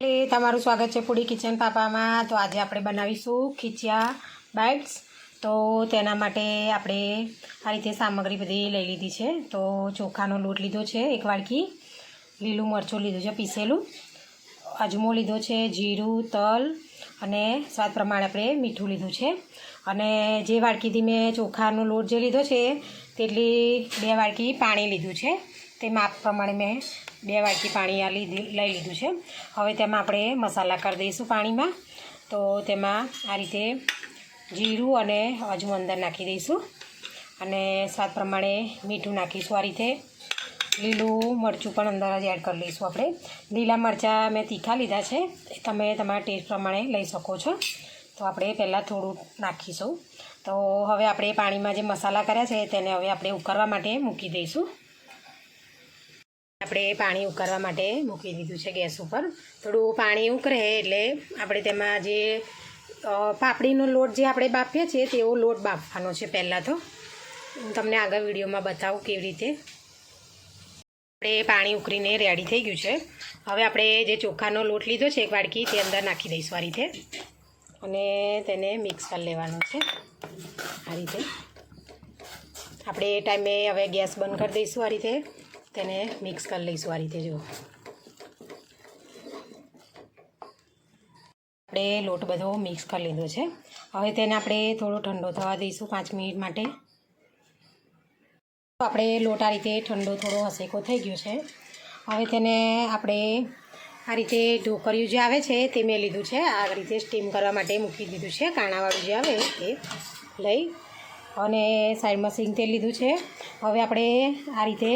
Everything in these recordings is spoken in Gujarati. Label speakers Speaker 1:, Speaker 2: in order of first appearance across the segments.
Speaker 1: એટલે તમારું સ્વાગત છે પૂડી કિચન પાપામાં. તો આજે આપણે બનાવીશું ખીચિયા બાઇટ્સ. તો તેના માટે આપણે આ રીતે સામગ્રી બધી લઈ લીધી છે. તો ચોખાનો લોટ લીધો છે એક વાડકી, લીલું મરચું લીધું છે પીસેલું, અજમો લીધો છે, જીરું, તલ અને સ્વાદ પ્રમાણે આપણે મીઠું લીધું છે. અને જે વાડકીથી મેં ચોખાનો લોટ જે લીધો છે, તેટલી બે વાડકી પાણી લીધું છે. તે માપ પ્રમાણે મેં બે વાટકી પાણી આ લીધી, લઈ લીધું છે. હવે તેમાં આપણે મસાલા કરી દઈશું પાણીમાં. તો તેમાં આ રીતે જીરું અને અજમો અંદર નાખી દઈશું. અને સ્વાદ પ્રમાણે મીઠું નાખીશું આ રીતે. લીલું મરચું પણ અંદર જ એડ કરી લઈશું આપણે. લીલા મરચાં મેં તીખા લીધા છે. તમે તમારા ટેસ્ટ પ્રમાણે લઈ શકો છો. તો આપણે પહેલાં થોડું નાખીશું. તો હવે આપણે પાણીમાં જે મસાલા કર્યા છે તેને હવે આપણે ઉકળવા માટે મૂકી દઈશું. આપણે પાણી ઉકાળવા માટે મૂકી દીધું છે ગેસ ઉપર. થોડું પાણી ઉકળે એટલે આપણે તેમાં જે પાપડીનો લોટ જે આપણે બાફીએ છીએ તેવો લોટ બાફવાનો છે પહેલાં તો. હું તમને આગળ વિડીયોમાં બતાવું કેવી રીતે. આપણે પાણી ઉકળીને રેડી થઈ ગયું છે. હવે આપણે જે ચોખાનો લોટ લીધો છે એક વાડકી તે અંદર નાખી દઈશું આ રીતે. અને તેને મિક્સ કરી લેવાનું છે આ રીતે. આપણે એ ટાઈમે હવે ગેસ બંધ કરી દઈશું આ રીતે. તેને મિક્સ કરી લઈશું આ રીતે જો આપણે લોટ બધો મિક્સ કરી લીધો છે. હવે તેને આપણે થોડો ઠંડો થવા દઈશું પાંચ મિનિટ માટે. આપણે લોટ આ રીતે ઠંડો થોડો હસેકો થઈ ગયો છે. હવે તેને આપણે આ રીતે ઢોકરિયું જે આવે છે તે મેં લીધું છે. આ રીતે સ્ટીમ કરવા માટે મૂકી દીધું છે. કાણાવાળું જે આવે તે લઈ અને સાઈડમાં સિંગ તેલ લીધું છે. હવે આપણે આ રીતે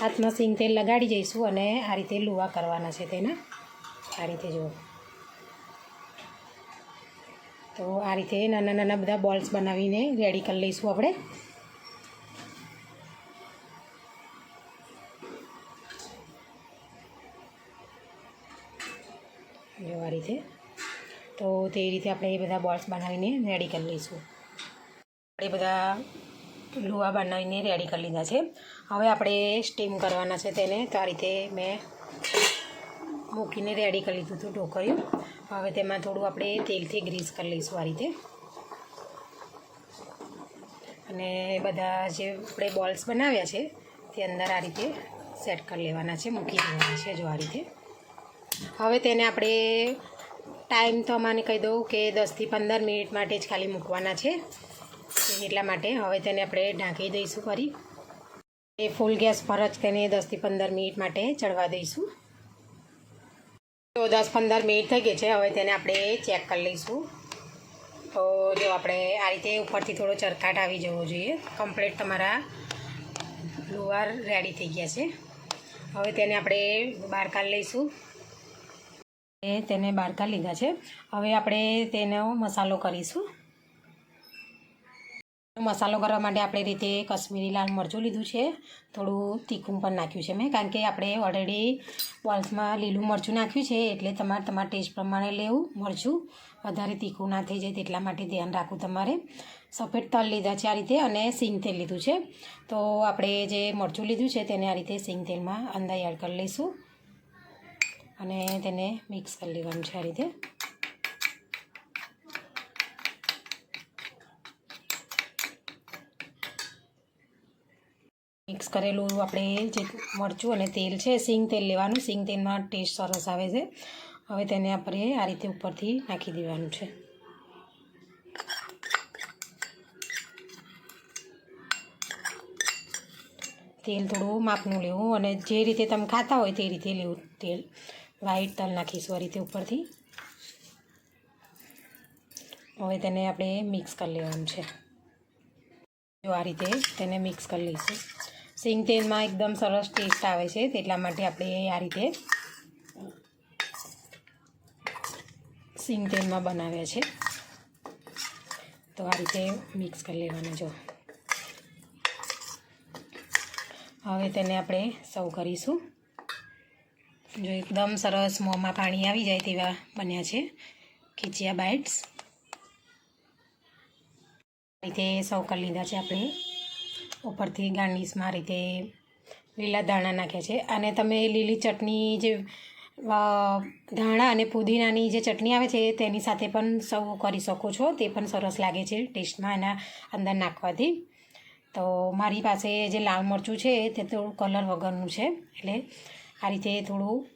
Speaker 1: હાથમાં સિંગ તેલ લગાડી જઈશું અને આ રીતે લુવા કરવાના છે તેના. આ રીતે જુઓ. તો આ રીતે નાના નાના બધા બોલ્સ બનાવીને રેડી કરી લઈશું આપણે. જો આ રીતે. તો તે રીતે આપણે એ બધા બોલ્સ બનાવીને રેડી કરી લઈશું. આપણે બધા લુવા બનાવીને રેડી કરી લીધા છે. હવે આપણે સ્ટીમ કરવાના છે તેને. તો આ રીતે મેં મૂકીને રેડી કરી લીધું હતું ઢોકળ્યું. હવે તેમાં થોડું આપણે તેલથી ગ્રીસ કરી લઈશું આ રીતે. અને બધા જે આપણે બોલ્સ બનાવ્યા છે, તે અંદર આ રીતે સેટ કરી લેવાના છે, મૂકી દેવાના છે જો આ રીતે. હવે તેને આપણે ટાઈમ તો અમાને કહી દઉં કે દસથી પંદર મિનિટ માટે જ ખાલી મૂકવાના છે. એટલા માટે હવે તેને આપણે ઢાંકી દઈશું ફરી. એ ફૂલ ગેસ પર જ તેને દસથી પંદર મિનિટ માટે ચડવા દઈશું. તો દસ પંદર મિનિટ થઈ ગઈ છે, હવે તેને આપણે ચેક કરી લઈશું. તો જો આપણે આ રીતે ઉપરથી થોડો ચરકાટ આવી જવો જોઈએ. કમ્પ્લીટ તમારા લુવાર રેડી થઈ ગયા છે. હવે તેને આપણે બહાર કાઢી લઈશું. તેને બહાર કાઢી લીધા છે. હવે આપણે તેનો મસાલો કરીશું. મસાલો કરવા માટે આપણે રીતે કશ્મીરી લાલ મરચું લીધું છે. થોડું તીખું પણ નાખ્યું છે મેં, કારણ કે આપણે ઓલરેડી બોલ્સમાં લીલું મરચું નાખ્યું છે, એટલે તમારે તમારા ટેસ્ટ પ્રમાણે લેવું. મરચું વધારે તીખું ના થઈ જાય તેટલા માટે ધ્યાન રાખવું તમારે. સફેદ તલ લીધા છે આ રીતે અને સિંગ તેલ લીધું છે. તો આપણે જે મરચું લીધું છે તેને આ રીતે સિંગ તેલમાં અંદર એડ કરી લઈશું અને તેને મિક્સ કરી લેવાનું છે આ રીતે. મિક્સ કરેલું આપણે જે મરચું અને તેલ છે, સિંગ તેલ લેવાનું. સિંગ તેલમાં ટેસ્ટ સરસ આવે છે. હવે તેને આપણે આ રીતે ઉપરથી નાખી દેવાનું છે. તેલ થોડું માપનું લેવું અને જે રીતે તમે ખાતા હોય તે રીતે લેવું તેલ. વ્હાઈટ તલ નાખીશું આ રીતે ઉપરથી. હવે તેને આપણે મિક્સ કરી લેવાનું છે. જો આ રીતે તેને મિક્સ કરી લઈશું. સિંગ તેલમાં એકદમ સરસ ટેસ્ટ આવે છે, તેટલા માટે આપણે આ રીતે સિંગ તેલમાં બનાવ્યા છે. તો આ રીતે મિક્સ કરી લેવાનું જો. હવે તેને આપણે સર્વ કરીશું. જો એકદમ સરસ મોંમાં પાણી આવી જાય તેવા બન્યા છે, ખીચિયા બાઇટ્સ રીતે સર્વ કરી લીધા છે આપણે. ઉપરથી ગાર્નિશમાં આ રીતે લીલા ધાણા નાખ્યા છે. અને તમે લીલી ચટણી જે ધાણા અને પુદીનાની જે ચટણી આવે છે, તેની સાથે પણ સર્વ કરી શકો છો. તે પણ સરસ લાગે છે ટેસ્ટમાં એના અંદર નાખવાથી. તો મારી પાસે જે લાલ મરચું છે, તે થોડું કલર વગરનું છે. એટલે આ રીતે થોડું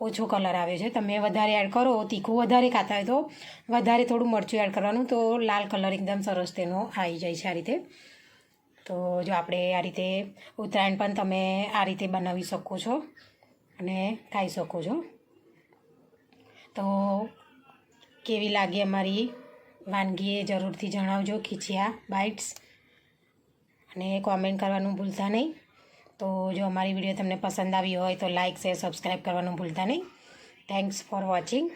Speaker 1: ઓછો કલર આવે છે. તમે વધારે એડ કરો, તીખું વધારે ખાતા હોય તો વધારે થોડું મરચું એડ કરવાનું. તો લાલ કલર એકદમ સરસ તેનો આવી જાય છે આ રીતે. તો જો આપણે આ રીતે ઉત્તરાયણ પણ તમે આ રીતે બનાવી શકો છો અને ખાઈ શકો છો. તો કેવી લાગી અમારી વાનગી એ જરૂરથી જણાવજો ખીચિયા બાઇટ્સ અને કોમેન્ટ કરવાનું ભૂલતા નહીં. તો જો અમારી વીડિયો તમને પસંદ આવી હોય તો લાઇક શેર, સબસ્ક્રાઈબ કરવાનું ભૂલતા નહીં. Thanks for watching